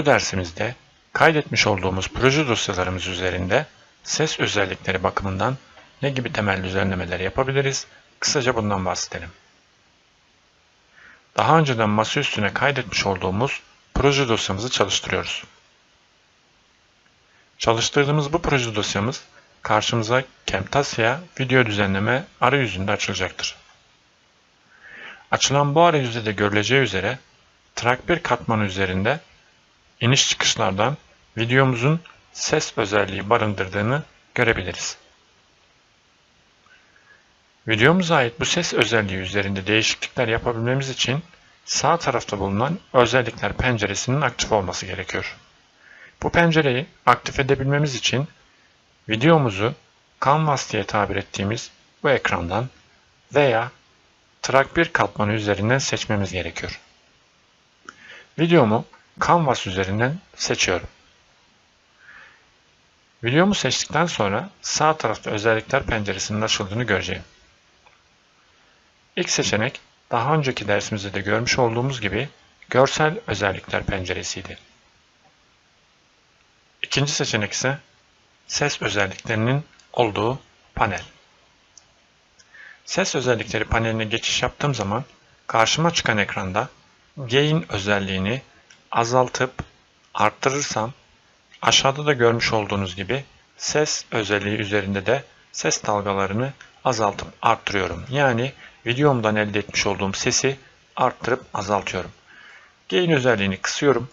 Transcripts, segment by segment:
Bu dersimizde kaydetmiş olduğumuz proje dosyalarımız üzerinde ses özellikleri bakımından ne gibi temel düzenlemeler yapabiliriz? Kısaca bundan bahsedelim. Daha önceden masa üstüne kaydetmiş olduğumuz proje dosyamızı çalıştırıyoruz. Çalıştırdığımız bu proje dosyamız karşımıza Camtasia video düzenleme arayüzünde açılacaktır. Açılan bu arayüzde de görüleceği üzere Track 1 katmanı üzerinde iniş çıkışlardan videomuzun ses özelliği barındırdığını görebiliriz. Videomuza ait bu ses özelliği üzerinde değişiklikler yapabilmemiz için sağ tarafta bulunan özellikler penceresinin aktif olması gerekiyor. Bu pencereyi aktif edebilmemiz için videomuzu Canvas diye tabir ettiğimiz bu ekrandan veya Track 1 katmanı üzerinden seçmemiz gerekiyor. Videomu Canvas üzerinden seçiyorum. Videomu seçtikten sonra sağ tarafta özellikler penceresinin açıldığını göreceğim. İlk seçenek daha önceki dersimizde de görmüş olduğumuz gibi görsel özellikler penceresiydi. İkinci seçenek ise ses özelliklerinin olduğu panel. Ses özellikleri paneline geçiş yaptığım zaman karşıma çıkan ekranda gain özelliğini azaltıp arttırırsam aşağıda da görmüş olduğunuz gibi ses özelliği üzerinde de ses dalgalarını azaltıp arttırıyorum. Yani videomdan elde etmiş olduğum sesi arttırıp azaltıyorum. Gain özelliğini kısıyorum.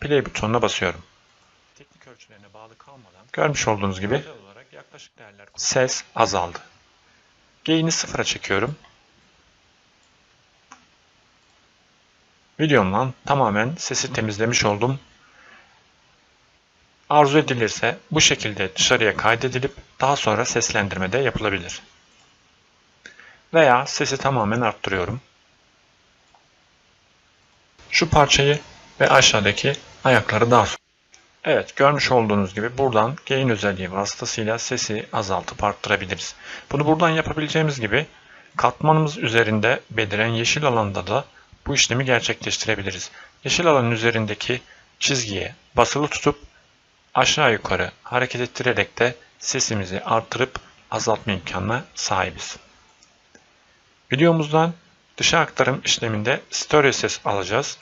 Play butonuna basıyorum. Teknik ölçülerine bağlı kalmadan görmüş olduğunuz gibi ses azaldı. Gain'i sıfıra çekiyorum. Videomdan tamamen sesi temizlemiş oldum. Arzu edilirse bu şekilde dışarıya kaydedilip daha sonra seslendirme de yapılabilir. Veya sesi tamamen arttırıyorum. Şu parçayı ve aşağıdaki ayakları daha sonra. Evet görmüş olduğunuz gibi buradan gain özelliği vasıtasıyla sesi azaltıp arttırabiliriz. Bunu buradan yapabileceğimiz gibi katmanımız üzerinde beliren yeşil alanda da bu işlemi gerçekleştirebiliriz. Yeşil alanın üzerindeki çizgiye basılı tutup aşağı yukarı hareket ettirerek de sesimizi artırıp azaltma imkanına sahibiz. Videomuzdan dışa aktarım işleminde stereo ses alacağız.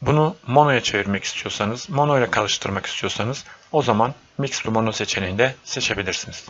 Bunu mono'ya çevirmek istiyorsanız, mono ile karıştırmak istiyorsanız o zaman Mix to Mono seçeneğini de seçebilirsiniz.